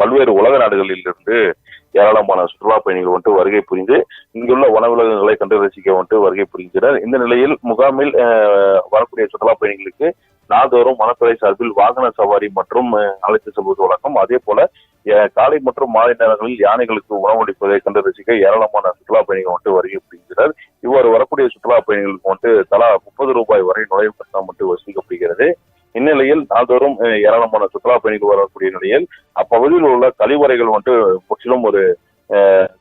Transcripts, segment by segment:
பல்வேறு உலக நாடுகளில் இருந்து ஏராளமான சுற்றுலா பயணிகள் வந்துட்டு வருகை புரிந்து இங்குள்ள வனவிலங்குகளை கண்டு ரசிக்க வந்துட்டு வருகை புரிகின்றனர். இந்த நிலையில் முகாமில் வரக்கூடிய சுற்றுலா பயணிகளுக்கு நாள்தோறும் வனத்துறை சார்பில் வாகன சவாரி மற்றும் அழைத்து செல்வது வழக்கம். அதே போல காலை மற்றும் மாலை நேரங்களில் யானைகளுக்கு உணவளிப்பதை கண்டு ரசிக்க ஏராளமான சுற்றுலா பயணிகள் வந்துட்டு வருகை புரிகின்றனர். இவ்வாறு வரக்கூடிய சுற்றுலா பயணிகளுக்கு வந்துட்டு தலா முப்பது ரூபாய் வரை நுழைவு கட்டணம் வந்துட்டு வசூலிக்கப்படுகிறது. இந்நிலையில் நாள்தோறும் ஏராளமான சுற்றுலா பயணிகள் வரக்கூடிய நிலையில் அப்பகுதியில் உள்ள கழிவறைகள் வந்துட்டு முற்றிலும் ஒரு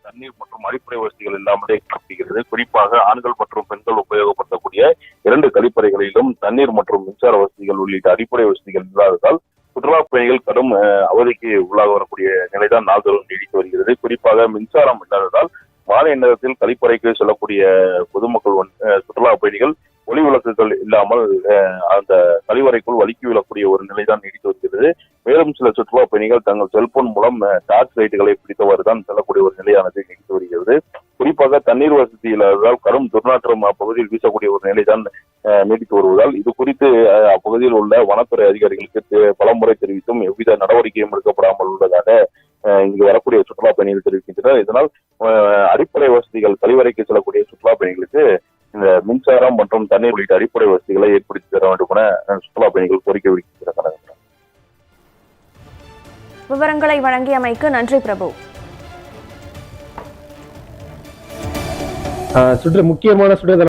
தண்ணீர் மற்றும் அடிப்படை வசதிகள் இல்லாமலே காணப்படுகிறது. குறிப்பாக ஆண்கள் மற்றும் பெண்கள் உபயோகப்படுத்தக்கூடிய இரண்டு கழிப்பறைகளிலும் தண்ணீர் மற்றும் மின்சார வசதிகள் உள்ளிட்ட அடிப்படை வசதிகள் இல்லாததால் சுற்றுலா பயணிகள் கடும் அவதிக்கு உள்ளாக வரக்கூடிய நிலைதான் நாள்தோறும் நீடித்து வருகிறது. குறிப்பாக மின்சாரம் இல்லாததால் மாலை நேரத்தில் கழிப்பறைக்கு செல்லக்கூடிய பொதுமக்கள் வந்து, சுற்றுலா பயணிகள் இல்லாமல் அந்த கழிவறைக்குள் வலுக்கி விழக்கூடிய ஒரு நிலைதான் நீடித்து வருகிறது. மேலும் சில சுற்றுலா பயணிகள் தங்கள் செல்போன் மூலம் டார்ச் லைட்டுகளை பிடித்தவாறு தான் செல்லக்கூடிய ஒரு நிலையானது நீடித்து வருகிறது. குறிப்பாக தண்ணீர் வசதி இல்லாததால் கடும் துர்நாற்றம் அப்பகுதியில் வீசக்கூடிய ஒரு நிலைதான் நீடித்து வருவதால் இது குறித்து அப்பகுதியில் உள்ள வனத்துறை அதிகாரிகளுக்கு பலமுறை தெரிவித்தும் எவ்வித நடவடிக்கையும் எடுக்கப்படாமல் உள்ளதாக இங்கு வரக்கூடிய சுற்றுலா பயணிகள் தெரிவிக்கின்றனர். இதனால் அடிப்படை வசதிகள் கழிவறைக்கு செல்லக்கூடிய சுற்றுலா பயணிகளுக்கு இந்த மின்சாரம் மற்றும் தண்ணீர் உள்ளிட்ட அடிப்படை வசதிகளை ஏற்படுத்தி தர வேண்டும் என சுற்றுலா பயணிகள் கோரிக்கை விடுக்கின்றனர். விவரங்களை வழங்கியமைக்கு நன்றி பிரபு. சுற்று முக்கியமான சுற்றுலா